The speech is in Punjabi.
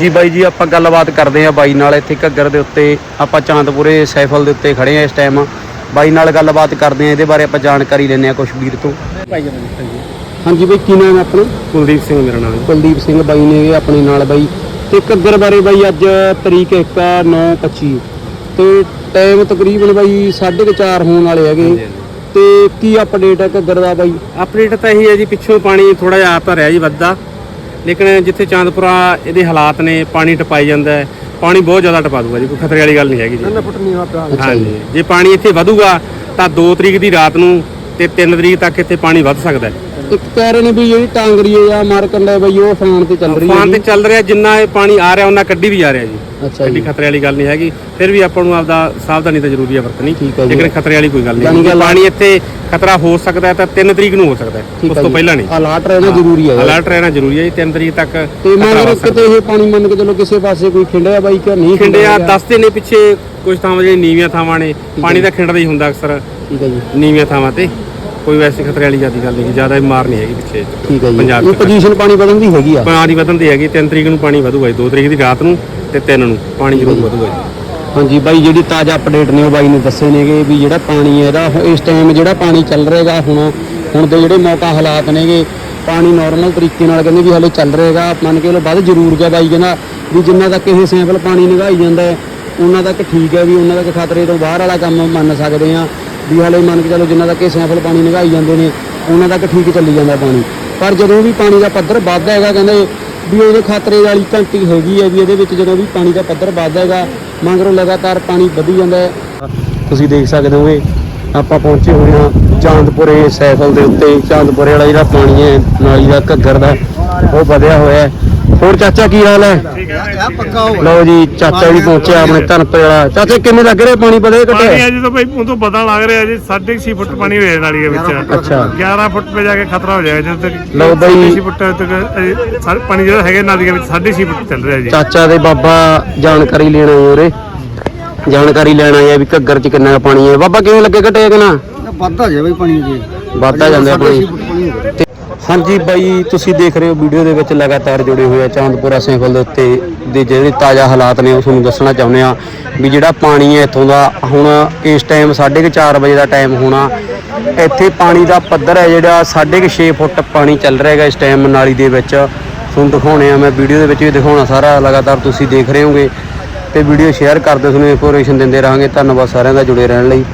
ਜੀ ਬਾਈ ਜੀ ਆਪਾਂ ਗੱਲਬਾਤ ਕਰਦੇ ਆਂ ਬਾਈ ਨਾਲ। ਇੱਥੇ ਘੱਗਰ ਦੇ ਉੱਤੇ ਆਪਾਂ ਚਾਂਦਪੁਰੇ ਸਾਈਫਲ ਦੇ ਉੱਤੇ ਖੜੇ ਆਂ ਇਸ ਟਾਈਮ ਬਾਈ ਨਾਲ ਗੱਲਬਾਤ ਕਰਦੇ ਆਂ ਇਹਦੇ ਬਾਰੇ ਆਪਾਂ ਜਾਣਕਾਰੀ ਲੈਂਦੇ ਆਂ ਕੁਝ ਵੀਰ ਤੋਂ। ਭਾਈ ਜੀ ਹਾਂਜੀ ਬਾਈ ਕੀ ਨਾਮ ਹੈ ਆਪਣਾ? ਕੁਲਦੀਪ ਸਿੰਘ ਮੇਰਾ ਨਾਮ। ਹੈ ਕੁਲਦੀਪ ਸਿੰਘ ਬਾਈ ਨੇ ਆਪਣੇ ਨਾਲ ਬਾਈ। ਤੇ ਘੱਗਰ ਬਾਰੇ ਬਾਈ ਅੱਜ ਤਰੀਕ 1 9:25 ਤੇ ਟਾਈਮ ਤਕਰੀਬਨ ਬਾਈ 4:30 ਹੋਣ ਵਾਲੇ ਹੈਗੇ। ਤੇ ਕੀ ਅਪਡੇਟ ਹੈ ਘੱਗਰ ਦਾ ਬਾਈ? ਅਪਡੇਟ ਤਾਂ ਇਹੀ ਹੈ ਜੀ ਪਿੱਛੋਂ ਪਾਣੀ ਥੋੜਾ ਜਿਹਾ ਆ ਤਾਂ ਰਿਹਾ ਜੀ ਵੱਧਦਾ। ਲੇਕਿਨ ਜਿੱਥੇ ਚਾਂਦਪੁਰਾ ਇਹਦੇ ਹਾਲਾਤ ਨੇ ਪਾਣੀ ਟਪਾਈ ਜਾਂਦਾ ਹੈ ਪਾਣੀ ਬਹੁਤ ਜ਼ਿਆਦਾ ਟਪਾ ਦੂਗਾ ਜੀ ਕੋਈ ਖਤਰੇ ਵਾਲੀ ਗੱਲ ਨਹੀਂ ਹੈਗੀ ਜੀ। ਫੁੱਟ ਨੀਵਾ ਪਿਆ। ਹਾਂਜੀ ਜੇ। ਪਾਣੀ ਇੱਥੇ ਵਧੂਗਾ ਤਾਂ 2 ਤਰੀਕ ਦੀ ਰਾਤ ਨੂੰ ਤੇ 3 ਤਰੀਕ ਤੱਕ ਇੱਥੇ ਪਾਣੀ ਵੱਧ ਸਕਦਾ ਹੈ। ਇੱਕ ਕਹਿ ਰਹੇ ਨੇ ਵੀ ਜਿਹੜੀ ਟਾਂਗਰੀ ਆ ਮਾਰਕੰਡਾ ਬਾਈ ਉਹ ਫਾਨ ਤੇ ਚੱਲ ਰਹੀ ਹੈ ਫਾਨ ਤੇ ਚੱਲ ਰਿਹਾ ਜਿੰਨਾ ਇਹ ਪਾਣੀ ਆ ਰਿਹਾ ਉਹਨਾਂ ਕੱਢੀ ਵੀ ਜਾ ਰਿਹਾ ਜੀ। ਅੱਛਾ ਐਡੀ ਜੀ। ਖਤਰੇ ਵਾਲੀ ਗੱਲ ਨਹੀਂ ਹੈਗੀ। ਫਿਰ ਵੀ ਆਪਾਂ ਨੂੰ ਆਪਦਾ ਸਾਵਧਾਨੀ ਤਾਂ ਜ਼ਰੂਰੀ ਹੈ ਵਰਤਣੀ ਠੀਕ ਹੈ ਜੀ। ਲੇਕਿਨ ਖਤਰੇ ਵਾਲੀ ਕੋਈ ਗੱਲ ਯਾਨੀ ਨਹੀਂ ਕਿ ਜੇ ਪਾਣੀ ਇੱਥੇ ਖਤਰਾ ਹੋ ਸਕਦਾ ਹੈ ਤਾਂ 3 ਤਰੀਕ ਨੂੰ ਹੋ ਸਕਦਾ ਹੈ। ਉਸ ਤੋਂ। ਪਹਿਲਾਂ ਨਹੀਂ। ਅਲਰਟ ਰਹਿਣਾ ਜ਼ਰੂਰੀ ਹੈ ਅਲਰਟ ਰਹਿਣਾ ਜ਼ਰੂਰੀ ਹੈ ਜੀ 3 ਤਰੀਕ ਤੱਕ ਤੇ ਖਤਰਾ ਸਕਦਾ ਕਿਤੇ ਇਹ ਪਾਣੀ ਮੰਨ ਕੇ ਚਲੋ ਕਿਸੇ ਪਾਸੇ ਕੋਈ ਖਿੰਡਿਆ ਬਾਈ ਕਿ ਨਹੀਂ ਖਿੰਡਿਆ ਹੈਗਾ? ਦੱਸਦੇ ਨੇ ਪਿੱਛੇ ਕੁਝ ਥਾਵਾਂ ਜਿਹੜੀਆਂ ਨੀਵੀਆਂ ਥਾਵਾਂ ਨੇ। ਪਾਣੀ ਦਾ ਖਿੰਡਦਾ ਹੀ ਹੁੰਦਾ ਅਕਸਰ। ਠੀਕ ਹੈ ਜੀ। ਨੀਵੀਆਂ ਥਾਵਾਂ ਤੇ। ਕੋਈ ਵੈਸੇ ਖਤਰੇ ਵਾਲੀ ਜ਼ਿਆਦਾ ਗੱਲ ਨਹੀਂ ਜ਼ਿਆਦਾ ਮਾਰ ਨਹੀਂ ਹੈਗੀ ਪਿੱਛੇ ਠੀਕ ਹੈ ਜੀ। ਪੰਜਾਬ ਇਹ ਪੋਜੀਸ਼ਨ ਪਾਣੀ ਵਧਣ ਦੀ ਹੈਗੀ ਆ? ਪਾਣੀ ਵਧਣ ਦੀ ਹੈਗੀ 3 ਤਰੀਕ ਨੂੰ ਪਾਣੀ ਵਧੂਗਾ ਜੀ 2 ਤਰੀਕ ਦੀ ਰਾਤ ਨੂੰ ਤੇ 3 ਨੂੰ ਪਾਣੀ ਜ਼ਰੂਰ ਵਧੂਗਾ ਜੀ। ਹਾਂਜੀ ਬਾਈ ਜਿਹੜੀ ਤਾਜ਼ਾ ਅਪਡੇਟ ਨੇ ਉਹ ਬਾਈ ਨੇ ਦੱਸੇ ਨੇਗੇ ਵੀ ਜਿਹੜਾ ਪਾਣੀ ਹੈ ਇਹਦਾ ਇਸ ਟਾਈਮ ਜਿਹੜਾ ਪਾਣੀ ਚੱਲ ਰਿਹਾਗਾ ਹੁਣ ਹੁਣ ਦੇ ਜਿਹੜੇ ਮੌਕਾ ਹਾਲਾਤ ਨੇਗੇ ਪਾਣੀ ਨਾਰਮਲ ਤਰੀਕੇ ਨਾਲ ਕਹਿੰਦੇ ਵੀ ਹਲੇ ਚੱਲ ਰਿਹਾਗਾ ਮੰਨ ਕੇ ਲੋ ਵੱਧ ਜ਼ਰੂਰ ਗਿਆ ਬਾਈ ਕਹਿੰਦਾ ਵੀ ਜਿੰਨਾ ਤੱਕ ਇਹ ਸੈਂਪਲ ਪਾਣੀ ਨਿਗਾਈ ਜਾਂਦਾ ਹੈ ਉਹਨਾਂ ਤੱਕ ਠੀਕ ਹੈ ਵੀ ਉਹਨਾਂ ਤੱਕ ਖਤਰੇ ਤੋਂ ਬਾਹਰ ਵਾਲਾ ਕੰਮ ਮੰਨ ਸਕਦੇ ਆ ਵੀ ਹਾਲੇ ਮੰਨ ਕੇ ਚਲੋ ਜਿੰਨਾ ਤੱਕ ਇਹ ਸੈਂਫਲ ਪਾਣੀ ਨਿਗਾਈ ਜਾਂਦੇ ਨੇ, ਉਹਨਾਂ ਤੱਕ ਠੀਕ ਚੱਲੀ ਜਾਂਦਾ ਪਾਣੀ। ਪਰ ਜਦੋਂ ਵੀ ਪਾਣੀ ਦਾ ਪੱਧਰ ਵੱਧਦਾ ਹੈਗਾ, ਕਹਿੰਦੇ ਵੀ ਉਹਦੇ ਖਤਰੇ ਵਾਲੀ ਘੰਟੀ ਹੈਗੀ ਹੈ ਵੀ ਇਹਦੇ ਵਿੱਚ ਜਦੋਂ ਵੀ ਪਾਣੀ ਦਾ ਪੱਧਰ ਵੱਧਦਾ ਹੈਗਾ, ਮਗਰੋਂ ਲਗਾਤਾਰ ਪਾਣੀ ਵਧੀ ਜਾਂਦਾ ਹੈ। ਤੁਸੀਂ ਦੇਖ ਸਕਦੇ ਹੋਗੇ, ਆਪਾਂ ਪਹੁੰਚੇ ਹੋਏ ਹਾਂ ਚਾਂਦਪੁਰੇ ਸਾਈਕਲ ਦੇ ਉੱਤੇ। ਚਾਂਦਪੁਰੇ ਵਾਲਾ ਜਿਹੜਾ ਪਾਣੀ ਹੈ, ਨਾਲੀ ਦਾ ਘੱਗਰ ਦਾ, ਉਹ ਵਧਿਆ ਹੋਇਆ ਹੈ। ਹੋਰ ਚਾਚਾ ਕੀ ਹਾਲ ਹੈ? ਲਓ ਜੀ ਚਾਚਾ ਵੀ ਪਹੁੰਚਿਆ ਆਪਣੇ ਧਨਪੁਰੇ ਵਾਲਾ। ਚਾਚਾ ਕਿੰਨੇ ਲੱਗ ਰਹੇ ਪਾਣੀ ਵਧੇ ਪਾਣੀ ਅਜੇ ਤਾਂ ਭਾਈ ਉਹ ਤੋਂ ਪਤਾ ਲੱਗ ਰਿਹਾ ਜੀ 6.5 ਫੁੱਟ ਪਾਣੀ ਹੋਏ ਨਾਲੀ ਦੇ ਵਿੱਚ। ਅੱਛਾ। 11 ਫੁੱਟ ਤੇ ਜਾ ਕੇ ਖਤਰਾ ਹੋ ਜਾਏਗਾ ਜਦੋਂ ਤੱਕ। ਲਓ ਬਈ। 6.5 ਫੁੱਟ ਤੱਕ ਅਜੇ ਸਾ- ਪਾਣੀ ਜਿਹੜਾ ਹੈਗਾ ਨਾਲੀ ਦੇ ਵਿੱਚ 6.5 ਫੁੱਟ ਚੱਲ ਰਿਹਾ ਜੀ। ਚਾਚਾ ਦੇ ਬਾਬਾ ਜਾਣਕਾਰੀ ਲੈਣ ਆਏ ਉਰੇ। ਜਾਣਕਾਰੀ ਲੈਣ ਆਏ ਆ ਵੀ ਘੱਗਰ ਚ ਕਿੰਨਾ ਕੁ ਪਾਣੀ ਹੈ। ਬਾਬਾ ਕਿਵੇਂ ਲੱਗੇ ਘਟੇ ਕਿ ਨਾ? ਵੱਧਦਾ ਜਾਵੇ ਬਈ ਪਾਣੀ ਜੀ ਵੱਧਦਾ ਜਾਂਦਾ ਪਾਣੀ। ਹੋ ਤੇ- ਹਾਂਜੀ ਬਾਈ, ਤੁਸੀਂ ਦੇਖ ਰਹੇ ਹੋ ਵੀਡੀਓ ਦੇ ਵਿੱਚ ਲਗਾਤਾਰ ਜੁੜੇ ਹੋਏ ਆ ਚਾਂਦਪੁਰਾ ਸਿੰਗਲ ਦੇ ਉੱਤੇ ਦੇ ਜਿਹੜੇ ਤਾਜ਼ਾ ਹਾਲਾਤ ਨੇ, ਉਹ ਤੁਹਾਨੂੰ ਦੱਸਣਾ ਚਾਹੁੰਦੇ ਆ ਵੀ ਜਿਹੜਾ ਪਾਣੀ ਹੈ ਇੱਥੋਂ ਦਾ, ਹੁਣ ਇਸ ਟਾਈਮ 4:30 ਵਜੇ ਦਾ ਟਾਈਮ ਹੋਣਾ, ਇੱਥੇ ਪਾਣੀ ਦਾ ਪੱਧਰ ਹੈ ਜਿਹੜਾ 6.5 ਫੁੱਟ ਪਾਣੀ ਚੱਲ ਰਿਹਾ ਹੈਗਾ ਇਸ ਟਾਈਮ ਨਾਲੀ ਦੇ ਵਿੱਚ। ਤੁਹਾਨੂੰ ਦਿਖਾਉਣੇ ਆ, ਮੈਂ ਵੀਡੀਓ ਦੇ ਵਿੱਚ ਵੀ ਦਿਖਾਉਣਾ ਸਾਰਾ, ਲਗਾਤਾਰ ਤੁਸੀਂ ਦੇਖ ਰਹੇ ਹੋਗੇ ਤੇ ਵੀਡੀਓ ਸ਼ੇਅਰ ਕਰਦੇ ਤੁਹਾਨੂੰ ਇਨਫੋਰਮੇਸ਼ਨ ਦਿੰਦੇ ਰਹਾਂਗੇ। ਧੰਨਵਾਦ ਸਾਰਿਆਂ ਦਾ ਜੁੜੇ ਰਹਿਣ ਲਈ।